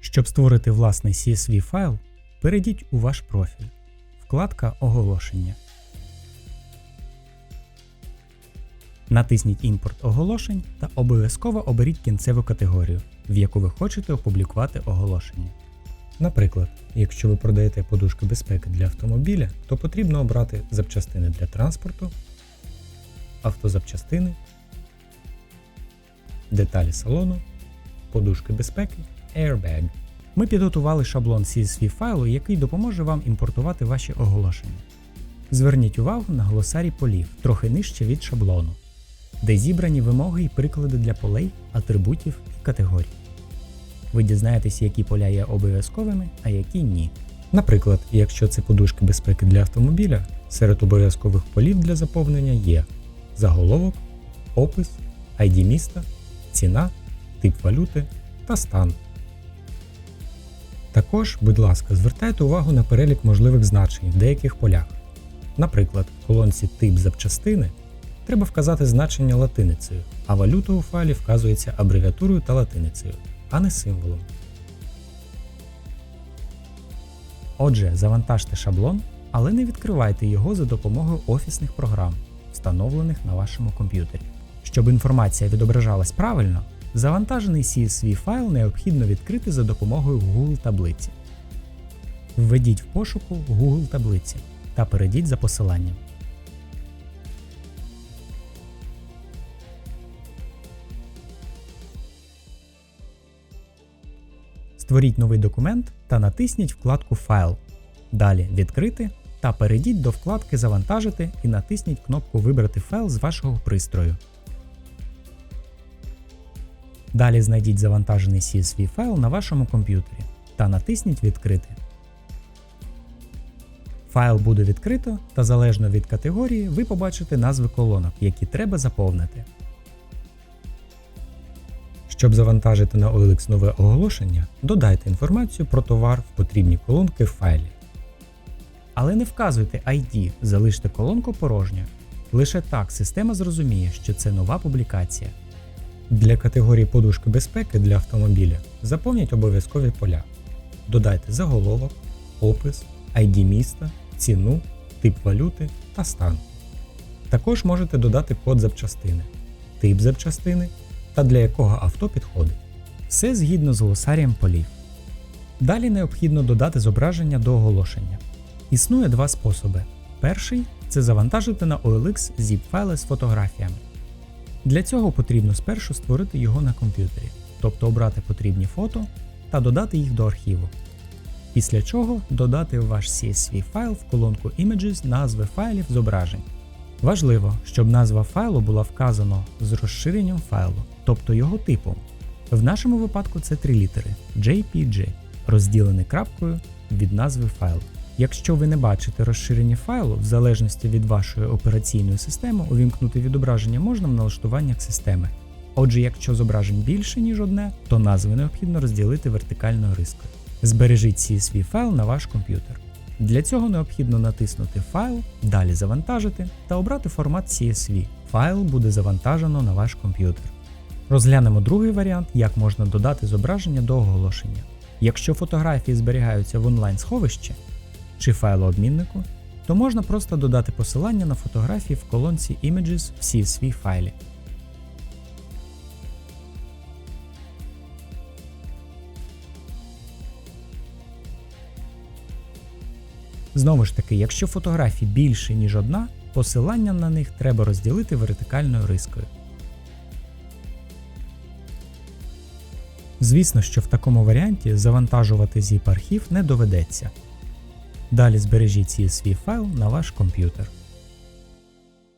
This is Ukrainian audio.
Щоб створити власний CSV файл, перейдіть у ваш профіль. Вкладка Оголошення. Натисніть Імпорт оголошень та обов'язково оберіть кінцеву категорію, в яку ви хочете опублікувати оголошення. Наприклад, якщо ви продаєте подушки безпеки для автомобіля, то потрібно обрати запчастини для транспорту, автозапчастини, деталі салону, подушки безпеки, airbag. Ми підготували шаблон CSV файлу, який допоможе вам імпортувати ваші оголошення. Зверніть увагу на глосарій полів трохи нижче від шаблону, де зібрані вимоги і приклади для полей, атрибутів і категорій. Ви дізнаєтесь, які поля є обов'язковими, а які ні. Наприклад, якщо це подушки безпеки для автомобіля, серед обов'язкових полів для заповнення є заголовок, опис, ID міста, ціна, тип валюти та стан. Також, будь ласка, звертайте увагу на перелік можливих значень в деяких полях. Наприклад, в колонці Тип запчастини треба вказати значення латиницею, а валюта у файлі вказується абревіатурою та латиницею, а не символом. Отже, завантажте шаблон, але не відкривайте його за допомогою офісних програм, встановлених на вашому комп'ютері. Щоб інформація відображалась правильно, завантажений CSV файл необхідно відкрити за допомогою Google таблиці. Введіть в пошуку Google таблиці та перейдіть за посиланням. Створіть новий документ та натисніть вкладку Файл. Далі Відкрити та перейдіть до вкладки Завантажити і натисніть кнопку Вибрати файл з вашого пристрою. Далі знайдіть завантажений CSV файл на вашому комп'ютері та натисніть Відкрити. Файл буде відкрито та залежно від категорії ви побачите назви колонок, які треба заповнити. Щоб завантажити на OLX нове оголошення, додайте інформацію про товар в потрібні колонки в файлі. Але не вказуйте ID, залиште колонку порожньою. Лише так система зрозуміє, що це нова публікація. Для категорії подушки безпеки для автомобіля заповніть обов'язкові поля. Додайте заголовок, опис, ID міста, ціну, тип валюти та стан. Також можете додати код запчастини, тип запчастини та для якого авто підходить. Все згідно з глосарієм полів. Далі необхідно додати зображення до оголошення. Існує два способи. Перший це завантажити на OLX zip файли з фотографіями. Для цього потрібно спершу створити його на комп'ютері, тобто обрати потрібні фото та додати їх до архіву. Після чого додати ваш CSV файл в колонку Images назви файлів зображень. Важливо, щоб назва файлу була вказана з розширенням файлу, тобто його типом. В нашому випадку це три літери JPG, розділені крапкою від назви файлу. Якщо ви не бачите розширення файлу, в залежності від вашої операційної системи, увімкнути відображення можна в налаштуваннях системи. Отже, якщо зображень більше, ніж одне, то назви необхідно розділити вертикальною рискою. Збережіть CSV файл на ваш комп'ютер. Для цього необхідно натиснути Файл, далі Завантажити та обрати формат CSV. Файл буде завантажено на ваш комп'ютер. Розглянемо другий варіант, як можна додати зображення до оголошення. Якщо фотографії зберігаються в онлайн-сховищі чи файлообміннику, то можна просто додати посилання на фотографії в колонці Images в CSV файлі. Знову ж таки, якщо фотографій більше, ніж одна, посилання на них треба розділити вертикальною рискою. Звісно, що в такому варіанті завантажувати zip архів не доведеться. Далі збережіть CSV файл на ваш комп'ютер.